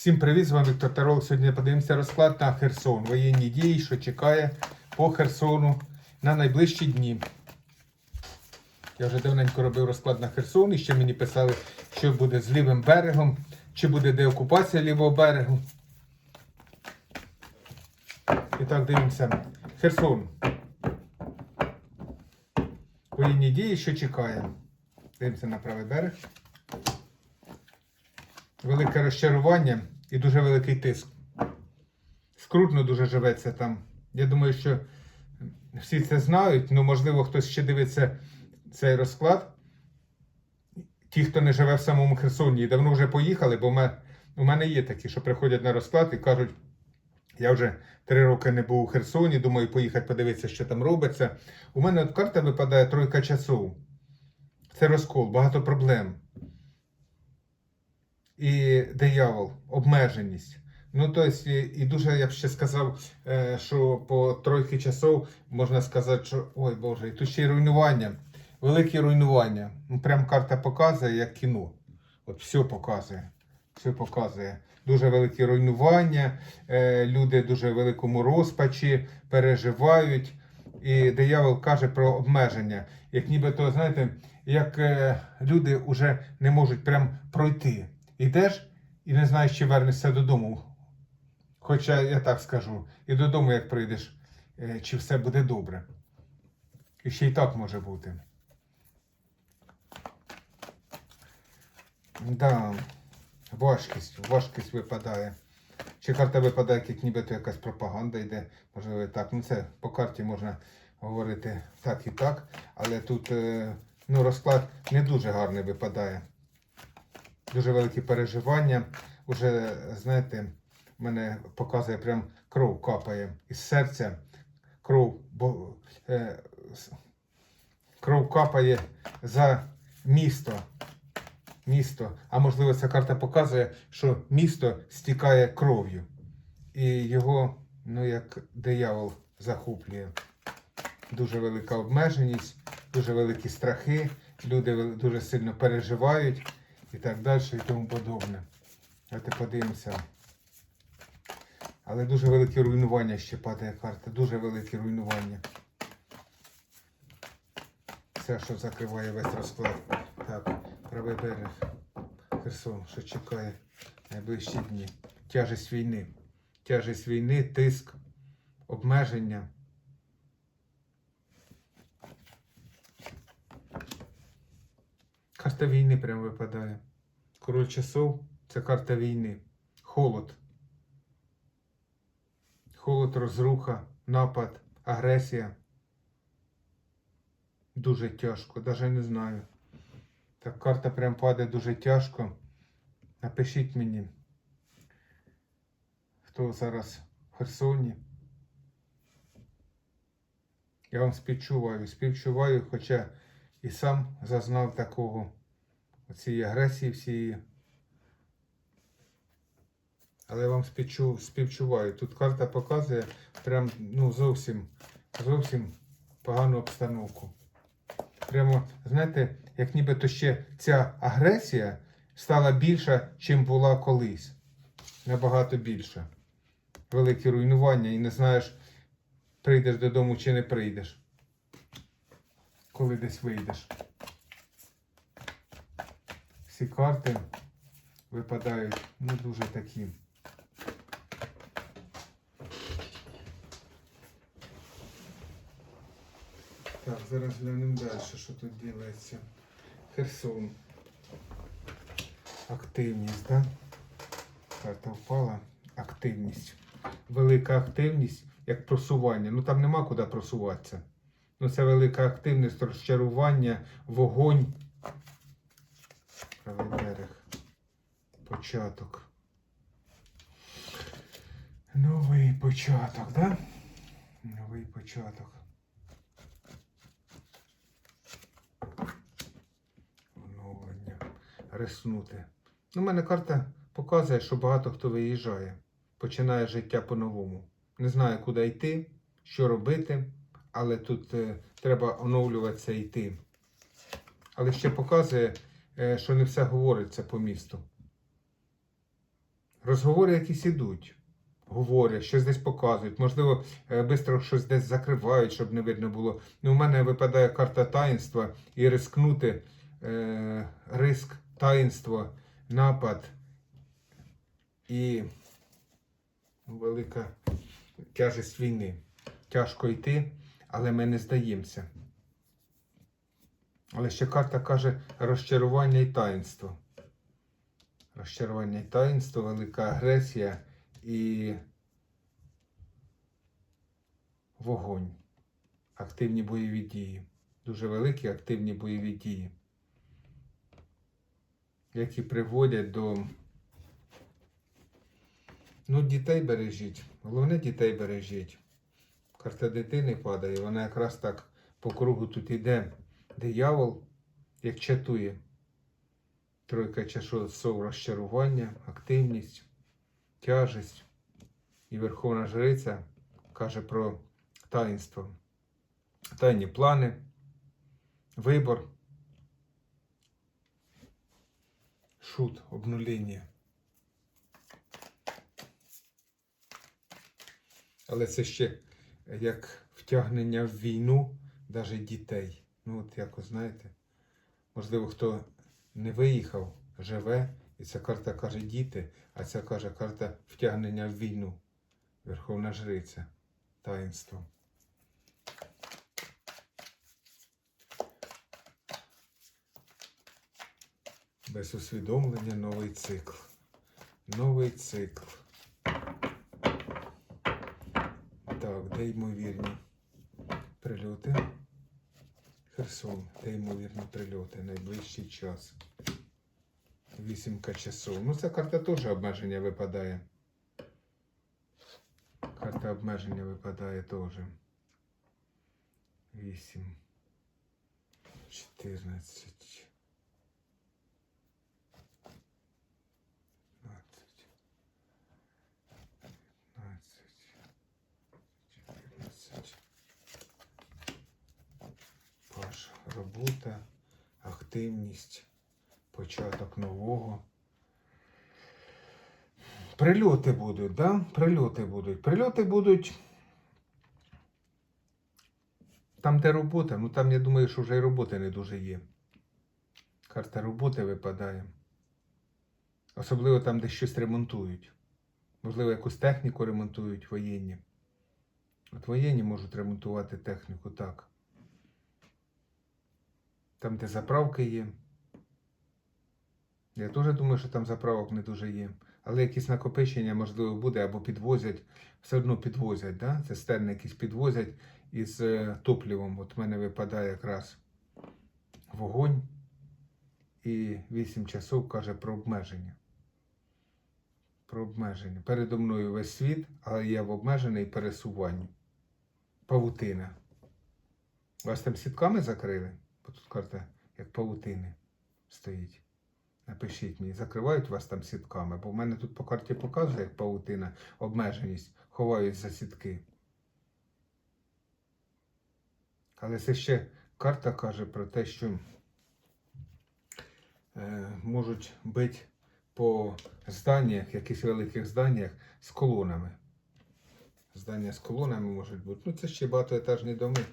Всім привіт, з вами Віктор Тарол. Сьогодні подивимося розклад на Херсон. Воєнні дії, що чекає по Херсону на найближчі дні. Я вже давненько робив розклад на Херсон і ще мені писали, що буде з лівим берегом, чи буде деокупація лівого берегу. І так, дивимося. Херсон. Воєнні дії, що чекає. Дивимося на правий берег велике розчарування і дуже великий тиск. Скрутно дуже живеться там. Я думаю, що всі це знають, ну можливо, хтось ще дивиться цей розклад. Ті, хто не живе в самому Херсоні і давно вже поїхали, бо у мене є такі, що приходять на розклад і кажуть, я вже три роки не був у Херсоні, думаю, поїхати подивитися, що там робиться. У мене от карта випадає тройка часов. Це розкол, багато проблем і диявол, обмеженість. Ну, тобто, і, дуже, я б ще сказав, е, що по тройки часов можна сказати, що ой Боже, і тут ще й руйнування, великі руйнування. Ну, прям карта показує, як кіно. От все показує. Все показує. Дуже великі руйнування, е, люди дуже в великому розпачі переживають. І диявол каже про обмеження. Як нібито, знаєте, як е, люди вже не можуть прям пройти. Ідеш і не знаєш, чи вернешся додому. Хоча я так скажу, і додому, як прийдеш, е, чи все буде добре. І ще й так може бути. Да, важкість, важкість випадає. Чи карта випадає, як нібито якась пропаганда йде, можливо, і так. Ну це по карті можна говорити так і так, але тут е, ну, розклад не дуже гарний випадає дуже великі переживання. Уже, знаєте, мене показує прям кров капає із серця. Кров, бо, е, кров капає за місто. Місто. А можливо, ця карта показує, що місто стікає кров'ю. І його, ну, як диявол захоплює. Дуже велика обмеженість, дуже великі страхи, люди дуже сильно переживають і так далі, і тому подобне. Давайте подивимося. Але дуже велике руйнування ще падає карта. Дуже велике руйнування. Все, що закриває весь розклад. Так, правий берег. Херсон, що чекає найближчі дні. Тяжесть війни. Тяжесть війни, тиск, обмеження. Карта війни прям випадає. Король часов це карта війни. Холод. Холод, розруха, напад, агресія. Дуже тяжко, навіть не знаю. Так карта прям падає дуже тяжко. Напишіть мені, хто зараз в Херсоні. Я вам співчуваю, співчуваю, хоча і сам зазнав такого цієї агресії всієї. Але я вам співчу, співчуваю. Тут карта показує прям ну, зовсім, зовсім погану обстановку. Прямо, знаєте, як нібито ще ця агресія стала більша, чим була колись. Набагато більша. Великі руйнування і не знаєш, прийдеш додому чи не прийдеш. Коли десь вийдеш. Всі карти випадають ну дуже такі. Так, зараз глянемо далі, що тут ділається. Херсон. Активність, так? Карта впала. Активність. Велика активність, як просування. Ну там нема куди просуватися. Ну це велика активність, розчарування, вогонь. Правий берег. Початок. Новий початок, да? Новий початок. Оновлення. Реснути. Ну, у мене карта показує, що багато хто виїжджає. Починає життя по-новому. Не знаю, куди йти, що робити, але тут е, треба оновлюватися і йти. Але ще показує, е, що не все говориться по місту. Розговори якісь ідуть. Говорять, щось десь показують. Можливо, швидко щось десь закривають, щоб не видно було. Ну, у мене випадає карта таїнства і рискнути е, риск, таїнство, напад і велика тяжесть війни. Тяжко йти, але ми не здаємося. Але ще карта каже розчарування і таїнство. Розчарування і таїнство, велика агресія і вогонь. Активні бойові дії. Дуже великі активні бойові дії, які приводять до. Ну, дітей бережіть. Головне дітей бережіть. Карта дитини падає, вона якраз так по кругу тут іде. Диявол, як чатує. Тройка часов розчарування, активність, тяжесть. І Верховна Жриця каже про таїнство. Тайні плани, вибор, шут, обнуління. Але це ще як втягнення в війну навіть дітей. Ну, от якось знаєте, можливо, хто не виїхав, живе, і ця карта каже діти, а ця каже карта втягнення в війну. Верховна Жриця. Таїнство. Без усвідомлення новий цикл. Новий цикл. Так, де ймовірні прильоти? Херсон, де ймовірні прильоти? Найближчий час. Вісімка часов. Ну, ця карта теж обмеження випадає. Карта обмеження випадає теж. 8. 14. Робота, активність, початок нового. Прильоти будуть, да? Прильоти будуть. Прильоти будуть. Там, де робота, ну там я думаю, що вже і роботи не дуже є. Карта роботи випадає. Особливо там, де щось ремонтують. Можливо, якусь техніку ремонтують воєнні. От воєнні можуть ремонтувати техніку так. Там, де заправки є. Я теж думаю, що там заправок не дуже є. Але якісь накопичення, можливо, буде, або підвозять, все одно підвозять, да? цистерни якісь підвозять із е, топливом. От в мене випадає якраз вогонь. І 8 часов каже про обмеження. Про обмеження. Передо мною весь світ, але я в обмеженій пересуванні. Павутина. Вас там сітками закрили? Тут карта як павутини стоїть. Напишіть мені, закривають вас там сітками, бо в мене тут по карті показує, як паутина, обмеженість, ховають за сітки. Але це ще карта каже про те, що е, можуть бити по зданнях, якихось великих зданнях з колонами. Здання з колонами можуть бути. Ну, це ще багатоетажні доми.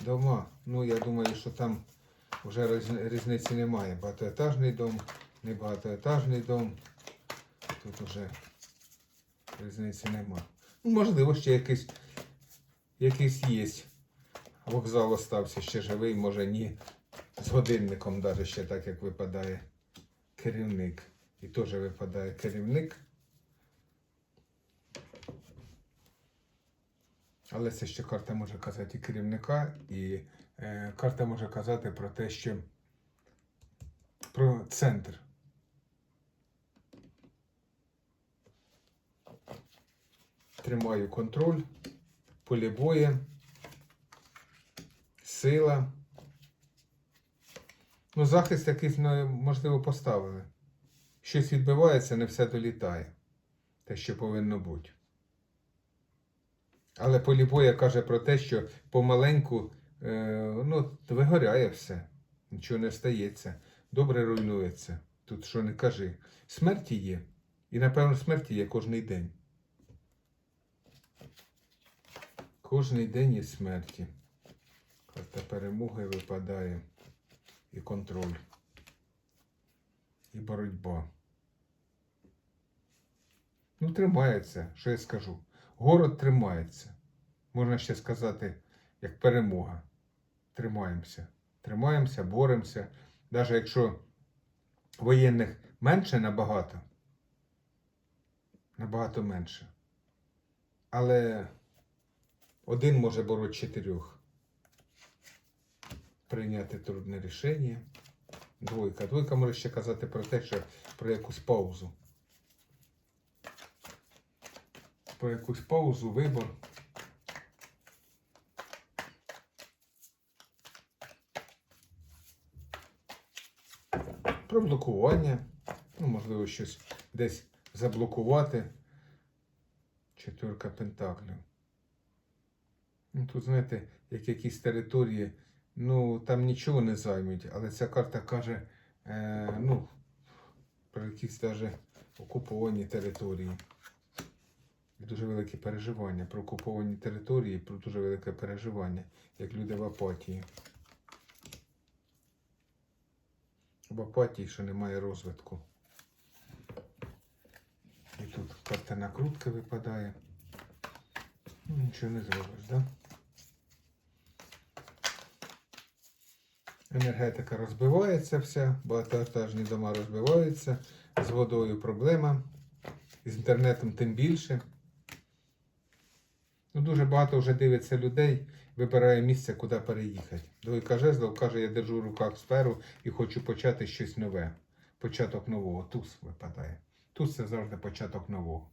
Дома. Ну, я думаю, що там вже різниці немає. Багатоетажний дом, не багатоетажний дом. Тут вже різниці нема. Ну, можливо, ще якийсь, якийсь є. Вокзал остався ще живий, може ні. З годинником навіть ще так, як випадає керівник. І теж випадає керівник. Але це ще карта може казати і керівника, і карта може казати про те, що про центр. Тримаю контроль, поле бою, сила. Ну, захист якийсь, ну, можливо, поставили. Щось відбивається, не все долітає. Те, що повинно бути. Але полі бою каже про те, що помаленьку е, ну, вигоряє все, нічого не стається, добре руйнується. Тут що не кажи. Смерті є, І, напевно, смерті є кожний день. Кожний день є смерті. Карта перемоги випадає. І контроль. І боротьба. Ну, тримається, що я скажу. Город тримається. Можна ще сказати, як перемога. Тримаємося. Тримаємося, боремося. Навіть якщо воєнних менше набагато. Набагато менше. Але один може бороти чотирьох. Прийняти трудне рішення. Двойка. Двойка може ще казати про те, що про якусь паузу. Про якусь паузу, вибор. Про блокування. Ну, можливо, щось десь заблокувати. Четвірка пентаклів. Ну, тут, знаєте, як якісь території, ну там нічого не займуть, але ця карта каже, е, ну, про якісь навіть окуповані території. Дуже велике переживання про окуповані території, про дуже велике переживання, як люди в апатії. В апатії, що немає розвитку. І тут карта накрутки випадає. Ну, Нічого не зробиш, да? Енергетика розбивається вся, багатоетажні дома розбиваються, з водою проблема, з інтернетом тим більше. Ну, дуже багато вже дивиться людей, вибирає місце, куди переїхати. Двойка жезлов каже, я держу в руках сферу і хочу почати щось нове. Початок нового. Туз випадає. Туз це завжди початок нового.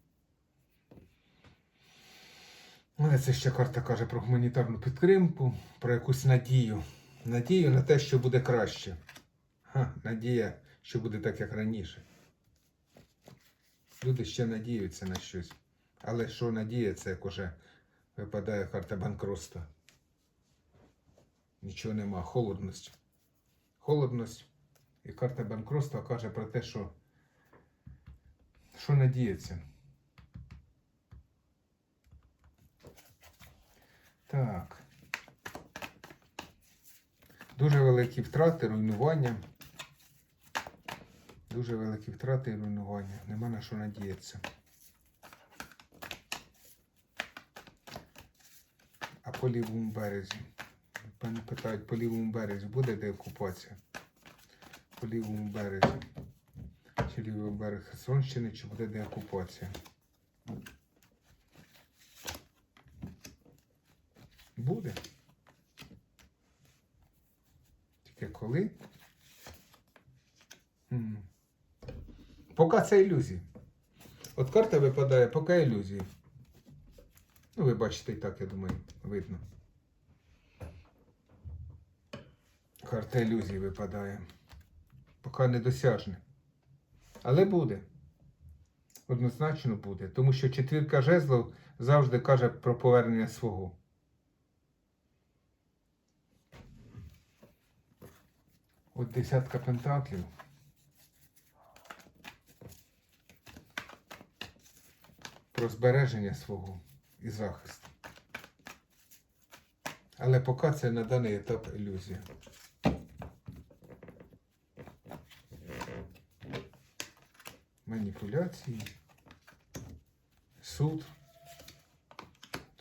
Але це ще карта каже про гуманітарну підтримку, про якусь надію. Надію на те, що буде краще. Ха, надія, що буде так, як раніше. Люди ще надіються на щось. Але що надія, це як уже випадає карта банкротства. Нічого нема. Холодність. Холодність. І карта банкротства каже про те, що, що надіється. Так. Дуже великі втрати, руйнування. Дуже великі втрати і руйнування. Нема на що надіятися. По лівому березі. Певно питають, по лівому березі буде деокупація? По лівому березі. Чи лівий берег Херсонщини, чи буде деокупація? Буде. Тільки коли? Поки це ілюзії. От карта випадає, поки ілюзії. Ну, ви бачите і так, я думаю, видно. Карта ілюзії випадає. Поки недосяжне. Але буде. Однозначно буде. Тому що четвірка жезлов завжди каже про повернення свого. От десятка пентаклів. Про збереження свого і захист. Але поки це на даний етап ілюзія. Маніпуляції, суд,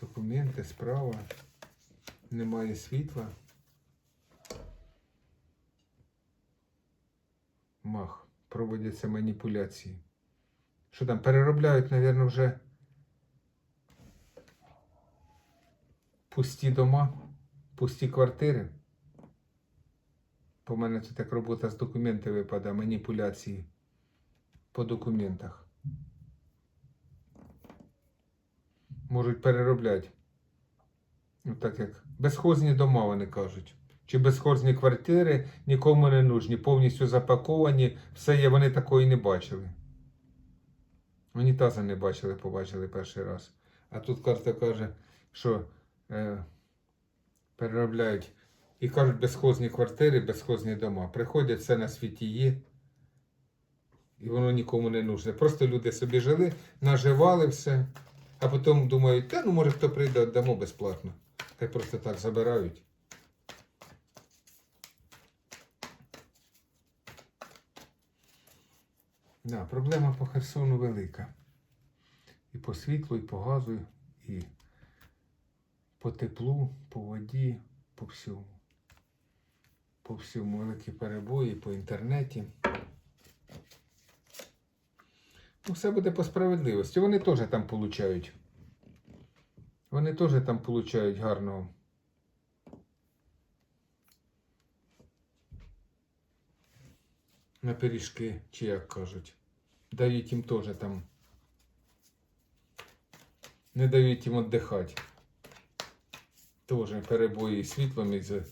документи, справа, немає світла. Мах. Проводяться маніпуляції. Що там, переробляють, мабуть, вже пусті дома, пусті квартири. По мене це так робота з документами випадає, маніпуляції по документах. Можуть переробляти. Ну, так як безхозні дома, вони кажуть. Чи безхозні квартири нікому не нужні, повністю запаковані, все є, вони такої не бачили. Унітаза не бачили, побачили перший раз. А тут карта каже, що переробляють і кажуть безхозні квартири, безхозні дома. Приходять, все на світі є. І воно нікому не нужне. Просто люди собі жили, наживали все, а потім думають, та ну може хто прийде, дамо безплатно. Хай просто так забирають. Да, проблема по Херсону велика. І по світлу, і по газу, і по теплу, по воді, по всьому. По всьому великі перебої, по інтернеті. Ну, все буде по справедливості. Вони теж там получають. Вони теж там получають гарного. На пиріжки, чи як кажуть. Дають їм теж там. Не дають їм віддихати. Теж перебої з світлом і з,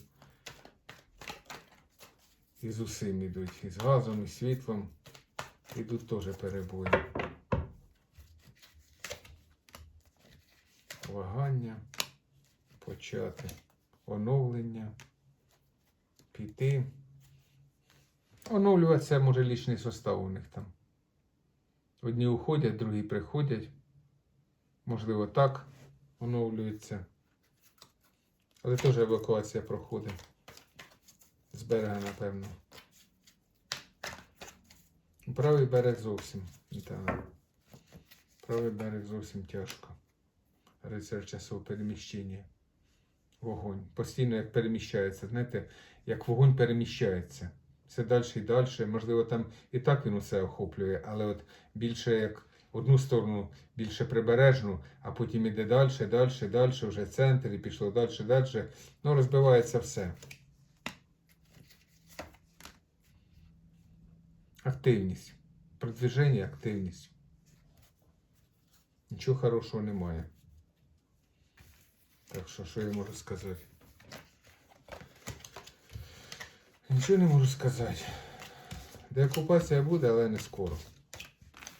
і з усім ідуть. І з газом, і з світлом. Ідуть теж перебої. Вагання. Почати. Оновлення. Піти. Оновлюватися може лічний состав у них там. Одні уходять, другі приходять. Можливо, так оновлюється. Але теж евакуація проходить. З берега, напевно. Правий берег зовсім. Так. Правий берег зовсім тяжко. Рицар часового переміщення. Вогонь. Постійно як переміщається. Знаєте, як вогонь переміщається. Все далі і далі. Можливо, там і так він усе охоплює, але от більше як одну сторону, більше прибережну, а потім іде далі, далі, далі, вже центр і пішло далі, далі. Ну, розбивається все. Активність. Продвіження, активність. Нічого хорошого немає. Так що, що я можу сказати? Нічого не можу сказати. Деокупація буде, але не скоро.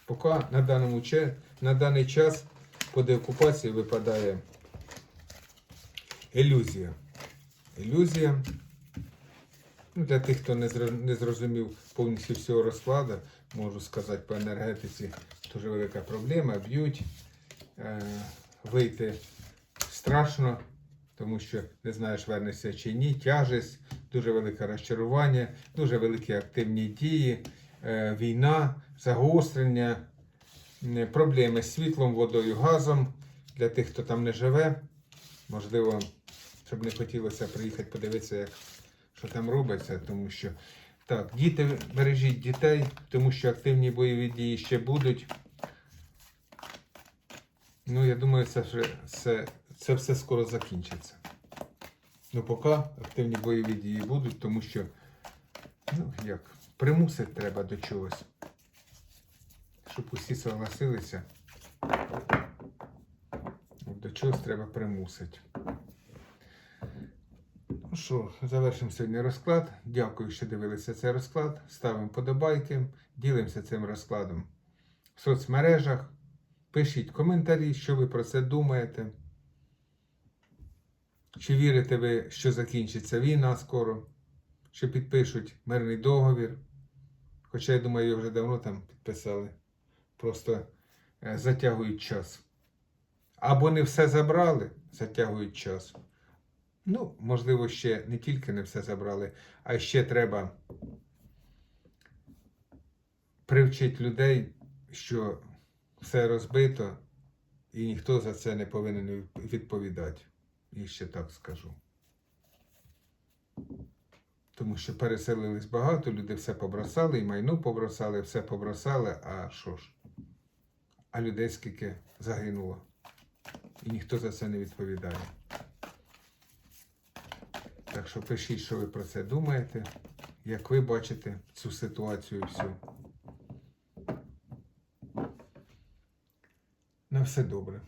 Поки на, даному, на даний час по деокупації випадає ілюзія. Ілюзія. Ну, для тих, хто не, зрозумів повністю всього розкладу, можу сказати по енергетиці, дуже велика проблема. Б'ють. Е, вийти страшно, тому що не знаєш, вернешся чи ні. Тяжесть, дуже велике розчарування, дуже великі активні дії, е, війна, загострення, е, проблеми з світлом, водою, газом. Для тих, хто там не живе, можливо, щоб не хотілося приїхати подивитися, як, що там робиться, тому що. Так, діти, бережіть дітей, тому що активні бойові дії ще будуть. Ну, я думаю, це, це, це все скоро закінчиться. Ну, поки активні бойові дії будуть, тому що, ну, як, примусити треба до чогось. Щоб усі согласилися. До чогось треба примусити. Ну що, завершимо сьогодні розклад. Дякую, що дивилися цей розклад. Ставимо подобайки, ділимося цим розкладом в соцмережах. Пишіть коментарі, що ви про це думаєте. Чи вірите ви, що закінчиться війна скоро? Що підпишуть мирний договір? Хоча я думаю, його вже давно там підписали. Просто е, затягують час. Або не все забрали, затягують час. Ну, можливо, ще не тільки не все забрали, а ще треба привчити людей, що все розбито, і ніхто за це не повинен відповідати. І ще так скажу. Тому що переселились багато, люди все побросали, і майно побросали, все побросали, а що ж? А людей скільки загинуло. І ніхто за це не відповідає. Так що пишіть, що ви про це думаєте, як ви бачите цю ситуацію всю. На все добре.